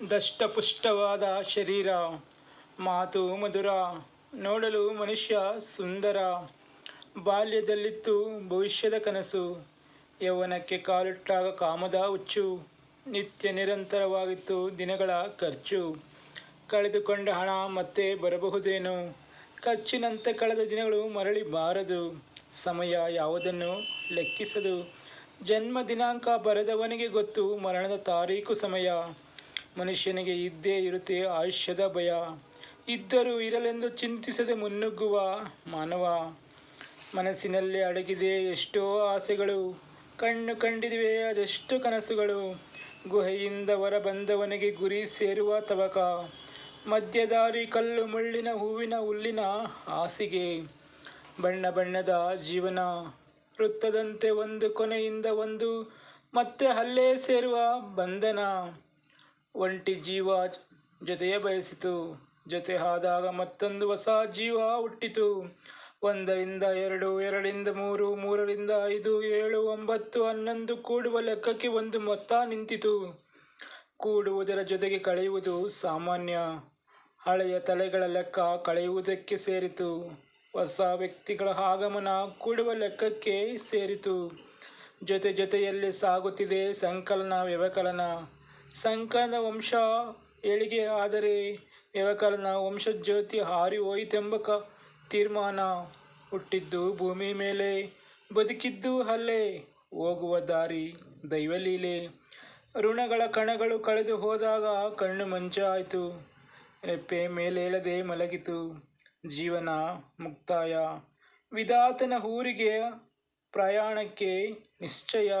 ದಷ್ಟಪುಷ್ಟವಾದ ಶರೀರ, ಮಾತು ಮಧುರ, ನೋಡಲು ಮನುಷ್ಯ ಸುಂದರ, ಬಾಲ್ಯದಲ್ಲಿತ್ತು ಭವಿಷ್ಯದ ಕನಸು, ಯೌವನಕ್ಕೆ ಕಾಲಿಟ್ಟಾಗ ಕಾಮದ ಹುಚ್ಚು, ನಿತ್ಯ ನಿರಂತರವಾಗಿತ್ತು ದಿನಗಳ ಖರ್ಚು, ಕಳೆದುಕೊಂಡ ಹಣ ಮತ್ತೆ ಬರಬಹುದೇನೋ, ಖರ್ಚಿನಂತೆ ಕಳೆದ ದಿನಗಳು ಮರಳಿ ಬಾರದು, ಸಮಯ ಯಾವುದನ್ನು ಲೆಕ್ಕಿಸದು, ಜನ್ಮ ದಿನಾಂಕ ಬರೆದವನಿಗೆ ಗೊತ್ತು ಮರಣದ ತಾರೀಕು ಸಮಯ ಮನುಷ್ಯನಿಗೆ ಇದ್ದೇ ಇರುತ್ತೆ ಆಯುಷ್ಯದ ಭಯ. ಇದ್ದರೂ ಇರಲೆಂದು ಚಿಂತಿಸದೆ ಮುನ್ನುಗ್ಗುವ ಮಾನವ. ಮನಸ್ಸಿನಲ್ಲಿ ಅಡಗಿದೆ ಎಷ್ಟೋ ಆಸೆಗಳು. ಕಣ್ಣು ಕಂಡಿದಿವೆ ಅದೆಷ್ಟು ಕನಸುಗಳು. ಗುಹೆಯಿಂದ ಹೊರ ಬಂದವನಿಗೆ ಗುರಿ ಸೇರುವ ತವಕ. ಮಧ್ಯದಾರಿ ಕಲ್ಲು ಮುಳ್ಳಿನ ಹೂವಿನ ಹುಲ್ಲಿನ ಹಾಸಿಗೆ. ಬಣ್ಣ ಬಣ್ಣದ ಜೀವನ. ವೃತ್ತದಂತೆ ಒಂದು ಕೊನೆಯಿಂದ ಒಂದು. ಮತ್ತೆ ಹಲ್ಲೇ ಸೇರುವ ಬಂಧನ. ಒಂಟಿ ಜೀವ ಜೊತೆಯೇ ಬಯಸಿತು. ಜೊತೆ ಆದಾಗ ಮತ್ತೊಂದು ಹೊಸ ಜೀವ ಹುಟ್ಟಿತು. ಒಂದರಿಂದ ಎರಡು, ಎರಡರಿಂದ ಮೂರು, ಮೂರರಿಂದ ಐದು, ಏಳು, ಒಂಬತ್ತು, ಹನ್ನೊಂದು ಕೂಡುವ ಲೆಕ್ಕಕ್ಕೆ ಒಂದು ಮೊತ್ತ ನಿಂತಿತು. ಕೂಡುವುದರ ಜೊತೆಗೆ ಕಳೆಯುವುದು ಸಾಮಾನ್ಯ. ಹಳೆಯ ತಲೆಗಳ ಲೆಕ್ಕ ಕಳೆಯುವುದಕ್ಕೆ ಸೇರಿತು. ಹೊಸ ವ್ಯಕ್ತಿಗಳ ಆಗಮನ ಕೂಡುವ ಲೆಕ್ಕಕ್ಕೆ ಸೇರಿತು. ಜೊತೆ ಜೊತೆಯಲ್ಲಿ ಸಾಗುತ್ತಿದೆ ಸಂಕಲನ, ವ್ಯವಕಲನ. ಸಂಕಲನ ವಂಶ ಏಳಿಗೆ ಆದರೆ ವ್ಯವಕಲನ ವಂಶಜ್ಯೋತಿ ಹಾರಿ ಹೋಯಿತೆಂಬ ಕ ತೀರ್ಮಾನ ಹುಟ್ಟಿದ್ದು ಭೂಮಿ ಮೇಲೆ, ಬದುಕಿದ್ದು ಅಲ್ಲೇ ಹೋಗುವ ದಾರಿ ದೈವಲೀಲೆ. ಋಣಗಳ ಕಣಗಳು ಕಳೆದು ಹೋದಾಗ ಕಣ್ಣು ಮಂಚಾಯಿತು ರೆಪ್ಪೆ ಮೇಲೇಳದೆ ಮಲಗಿತು, ಜೀವನ ಮುಕ್ತಾಯ. ವಿಧಾತನ ಊರಿಗೆ ಪ್ರಯಾಣಕ್ಕೆ ನಿಶ್ಚಯ.